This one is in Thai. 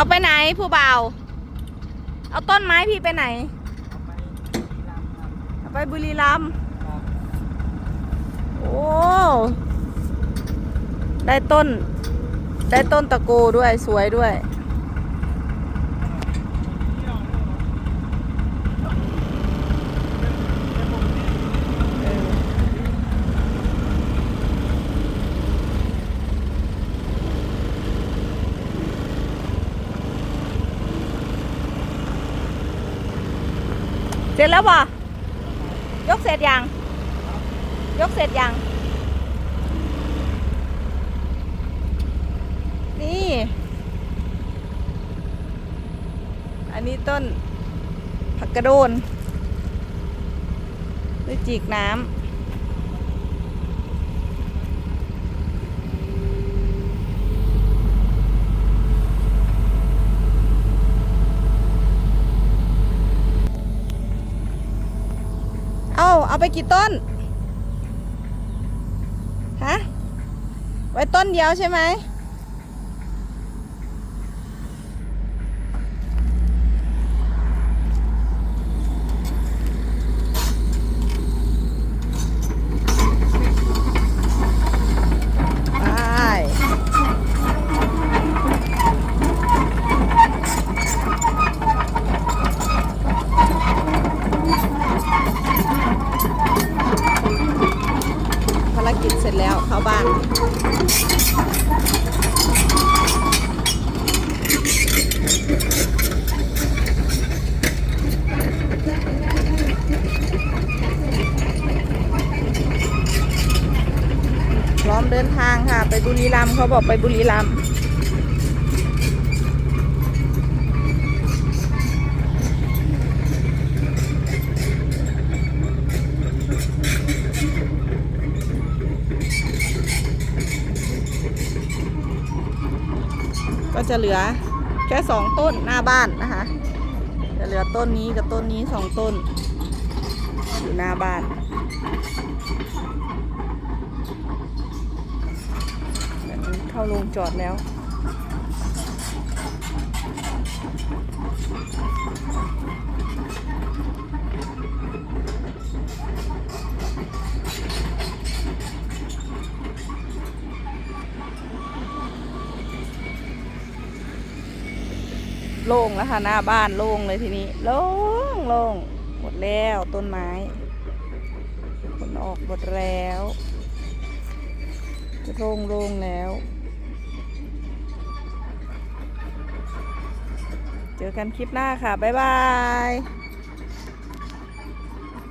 เอาไปไหนผู้บ่าว เอาต้นไม้พี่ไปไหน เอาไปบุรีรัมย์ครับเอาไปบุรีรัมโอ้ ได้ต้น ได้ต้นตะโกด้วยสวยด้วย เสร็จแล้วป่ะยกเสร็จยัง ยกเสร็จยัง นี่ อันนี้ต้นผักกระโดนด้วยจีกน้ำ เอาไปกี่ต้น ฮะ ไว้ต้นเดียวใช่ไหม บ้างพร้อมเดินทางค่ะ ไปบุรีรัมย์เขาบอกไปบุรีรัมย์ ก็จะเหลือแค่สองต้นหน้าบ้านนะคะจะเหลือต้นนี้กับต้นนี้สองต้น อยู่หน้าบ้านเข้าโรงจอดแล้ว โล่งแล้วค่ะหน้าบ้านโล่งเลยทีนี้ โล่งโล่งหมดแล้วต้นไม้ผลออกหมดแล้วโล่งโล่งแล้ว เจอกันคลิปหน้าค่ะ บ๊ายบาย